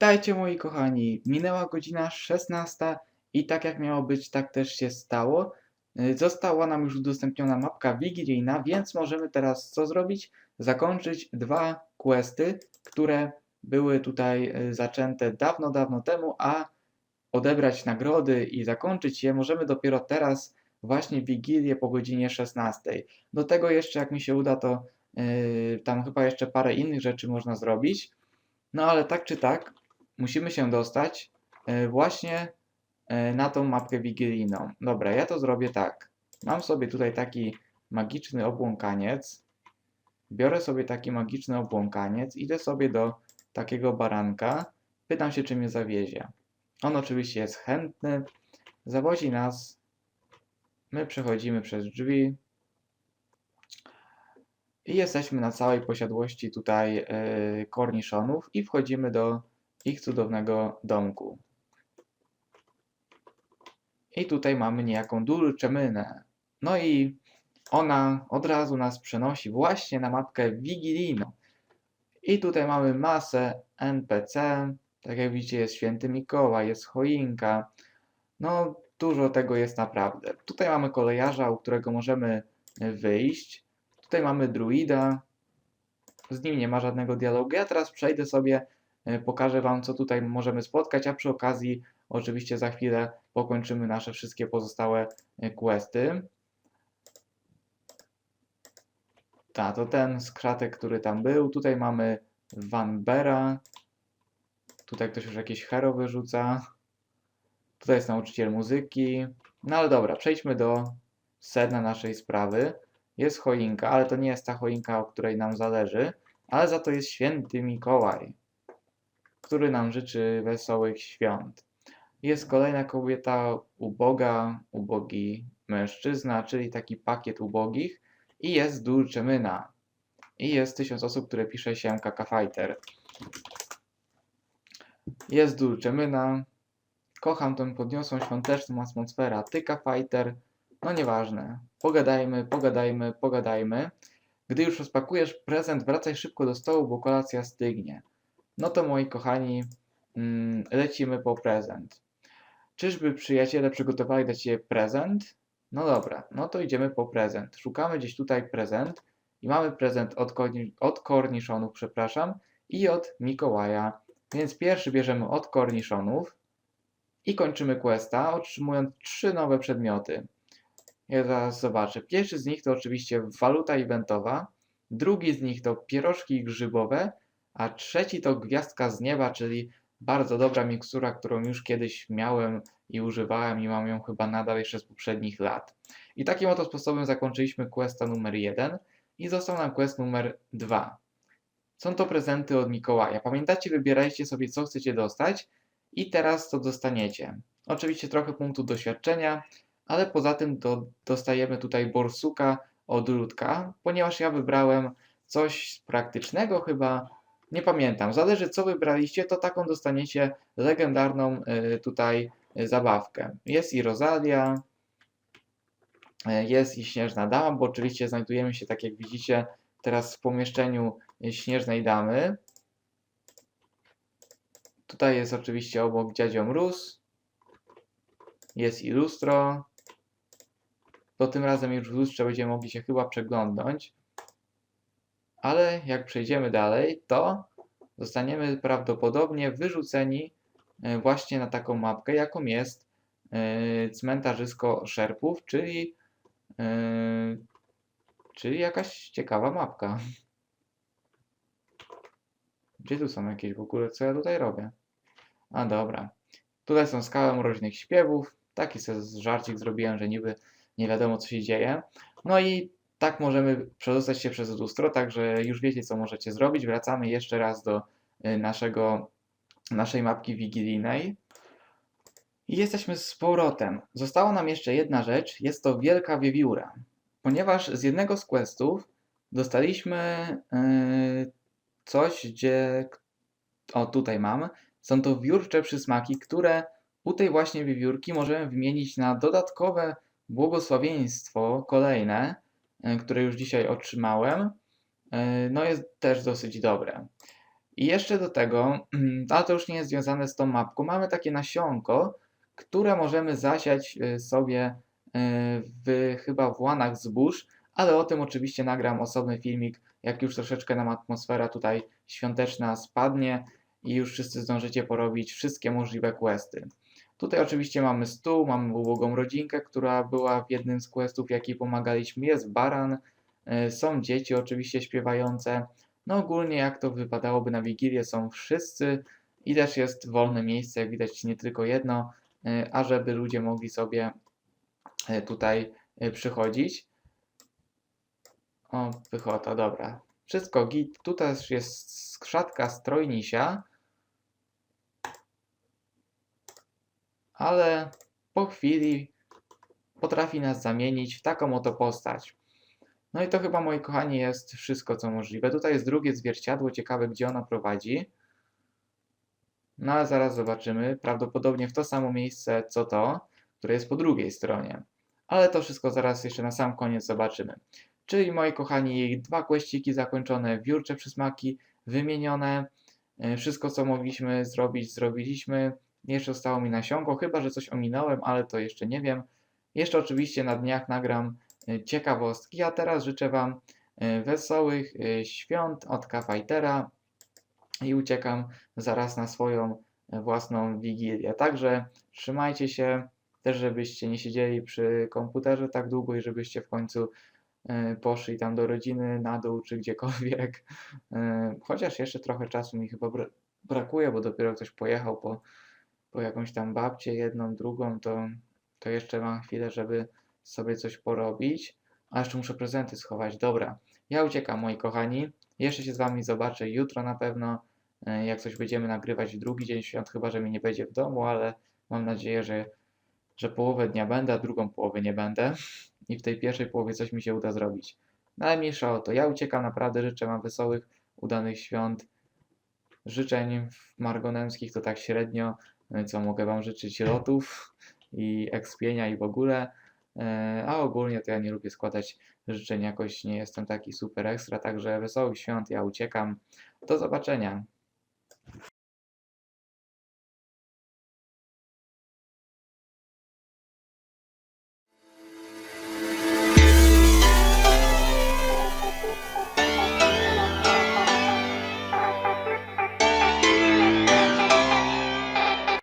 Witajcie moi kochani, minęła godzina 16 i tak jak miało być, tak też się stało. Y, Została nam już udostępniona mapka wigilijna, więc możemy teraz co zrobić? Zakończyć dwa questy, które były tutaj y, zaczęte dawno, dawno temu, a odebrać nagrody i zakończyć je możemy dopiero teraz, właśnie w Wigilię po godzinie 16. Do tego jeszcze, jak mi się uda, to yy, tam chyba jeszcze parę innych rzeczy można zrobić. No ale tak czy tak, musimy się dostać yy, właśnie yy, na tą mapkę wigilijną. Dobra, ja to zrobię tak. Mam sobie tutaj taki magiczny obłąkaniec. Biorę sobie taki magiczny obłąkaniec, idę sobie do takiego baranka. Pytam się, czy mnie zawiezie. On oczywiście jest chętny, zawozi nas. My przechodzimy przez drzwi i jesteśmy na całej posiadłości tutaj yy, korniszonów i wchodzimy do ich cudownego domku. I tutaj mamy niejaką Dulczemynę. No i ona od razu nas przenosi właśnie na mapkę wigilijną. I tutaj mamy masę NPC. Tak jak widzicie, jest święty Mikołaj, jest choinka. No, dużo tego jest naprawdę. Tutaj mamy kolejarza, u którego możemy wyjść. Tutaj mamy druida. Z nim nie ma żadnego dialogu. Ja teraz przejdę sobie, pokażę Wam, co tutaj możemy spotkać, a przy okazji, oczywiście za chwilę pokończymy nasze wszystkie pozostałe e, questy. Tak, to ten skratek, który tam był. Tutaj mamy Vanbera. Tutaj ktoś już jakieś hero wyrzuca. Tutaj jest nauczyciel muzyki. No ale dobra, przejdźmy do sedna naszej sprawy. Jest choinka, ale to nie jest ta choinka, o której nam zależy, ale za to jest święty Mikołaj, który nam życzy wesołych świąt. Jest kolejna kobieta uboga, ubogi mężczyzna, czyli taki pakiet ubogich i jest Dulczemyna. I jest tysiąc osób, które pisze się Kaka Fighter. Jest Dulczemyna. Kocham tę podniosłą świąteczną atmosferę. Tyka Fighter. No nieważne. Pogadajmy, pogadajmy, pogadajmy. Gdy już rozpakujesz prezent, wracaj szybko do stołu, bo kolacja stygnie. No to moi kochani, mm, lecimy po prezent. Czyżby przyjaciele przygotowali dla Ciebie prezent? No dobra, no to idziemy po prezent. Szukamy gdzieś tutaj prezent i mamy prezent od, korni od korniszonów, przepraszam, i od Mikołaja. Więc pierwszy bierzemy od korniszonów i kończymy questa, otrzymując trzy nowe przedmioty. Ja zaraz zobaczę. Pierwszy z nich to oczywiście waluta eventowa, drugi z nich to pierożki grzybowe, a trzeci to gwiazdka z nieba, czyli bardzo dobra mikstura, którą już kiedyś miałem i używałem i mam ją chyba nadal jeszcze z poprzednich lat. I takim oto sposobem zakończyliśmy questa numer 1 i został nam quest numer 2. Są to prezenty od Mikołaja. Pamiętajcie, wybierajcie sobie co chcecie dostać i teraz to dostaniecie. Oczywiście trochę punktów doświadczenia, ale poza tym do, dostajemy tutaj borsuka od Ludka, ponieważ ja wybrałem coś praktycznego chyba, nie pamiętam, zależy co wybraliście, to taką dostaniecie legendarną y, tutaj y, zabawkę. Jest i Rosalia, y, jest i Śnieżna Dama, bo oczywiście znajdujemy się, tak jak widzicie, teraz w pomieszczeniu Śnieżnej Damy. Tutaj jest oczywiście obok Dziadzio Mróz, jest i lustro, to tym razem już w lustrze będziemy mogli się chyba przeglądnąć. Ale jak przejdziemy dalej, to zostaniemy prawdopodobnie wyrzuceni e, właśnie na taką mapkę, jaką jest e, cmentarzysko szerpów, czyli, e, czyli jakaś ciekawa mapka. Gdzie tu są jakieś w ogóle? Co ja tutaj robię? A dobra. Tutaj są skały mroźnych śpiewów. Taki sobie żarcik zrobiłem, że niby nie wiadomo co się dzieje. No i tak możemy przedostać się przez lustro, także już wiecie co możecie zrobić. Wracamy jeszcze raz do y, naszego, naszej mapki wigilijnej. I jesteśmy z powrotem. Została nam jeszcze jedna rzecz, jest to wielka wiewióra. Ponieważ z jednego z questów dostaliśmy yy, coś, gdzie... O, tutaj mam. Są to wiórcze przysmaki, które u tej właśnie wiewiórki możemy wymienić na dodatkowe błogosławieństwo kolejne, które już dzisiaj otrzymałem, e, no jest też dosyć dobre. I jeszcze do tego, ale to już nie jest związane z tą mapką, mamy takie nasionko, które możemy zasiać y, sobie w chyba w łanach zbóż, ale o tym oczywiście nagram osobny filmik, jak już troszeczkę nam atmosfera tutaj świąteczna spadnie i już wszyscy zdążycie porobić wszystkie możliwe questy. Tutaj oczywiście mamy stół, mamy ubogą rodzinkę, która była w jednym z questów, jaki pomagaliśmy. Jest baran, y, są dzieci oczywiście śpiewające. No ogólnie jak to wypadałoby na Wigilię są wszyscy i też jest wolne miejsce, jak widać nie tylko jedno, y, ażeby ludzie mogli sobie y, tutaj przychodzić. O, wychoda, dobra. Wszystko git. Tutaj też jest skrzatka strojnisia. Ale po chwili potrafi nas zamienić w taką oto postać. No i to chyba, moi kochani, jest wszystko, co możliwe. Tutaj jest drugie zwierciadło, ciekawe, gdzie ono prowadzi. No ale zaraz zobaczymy. Prawdopodobnie w to samo miejsce, co to, które jest po drugiej stronie. Ale to wszystko zaraz jeszcze na sam koniec zobaczymy. Czyli, moi kochani, dwa kłeściki zakończone, wiórcze przysmaki wymienione. E, wszystko, co mogliśmy zrobić, zrobiliśmy. Jeszcze zostało mi nasionko, chyba że coś ominąłem, ale to jeszcze nie wiem. Jeszcze oczywiście na dniach nagram y, ciekawostki, a teraz życzę Wam y, wesołych y, świąt od Kafajtera i uciekam zaraz na swoją własną wigilię. Także trzymajcie się, też żebyście nie siedzieli przy komputerze tak długo i żebyście w końcu poszli tam do rodziny, na dół czy gdziekolwiek. Chociaż jeszcze trochę czasu mi chyba brakuje, bo dopiero ktoś pojechał po po jakąś tam babcię, jedną, drugą, to, to jeszcze mam chwilę, żeby sobie coś porobić. A jeszcze muszę prezenty schować. Dobra, ja uciekam, moi kochani. Jeszcze się z Wami zobaczę jutro na pewno. E, jak coś będziemy nagrywać w drugi dzień świąt, chyba że mi nie będzie w domu, ale mam nadzieję, że, że połowę dnia będę, a drugą połowę nie będę. I w tej pierwszej połowie coś mi się uda zrobić. No ale mniejsza o to. Ja uciekam, naprawdę życzę Wam wesołych, udanych świąt. Życzeń margonemskich to tak średnio. I co, mogę Wam życzyć lotów i ekspienia i w ogóle. E, a ogólnie to ja nie lubię składać życzeń, jakoś nie jestem taki super ekstra, także wesołych świąt, ja uciekam. Do zobaczenia.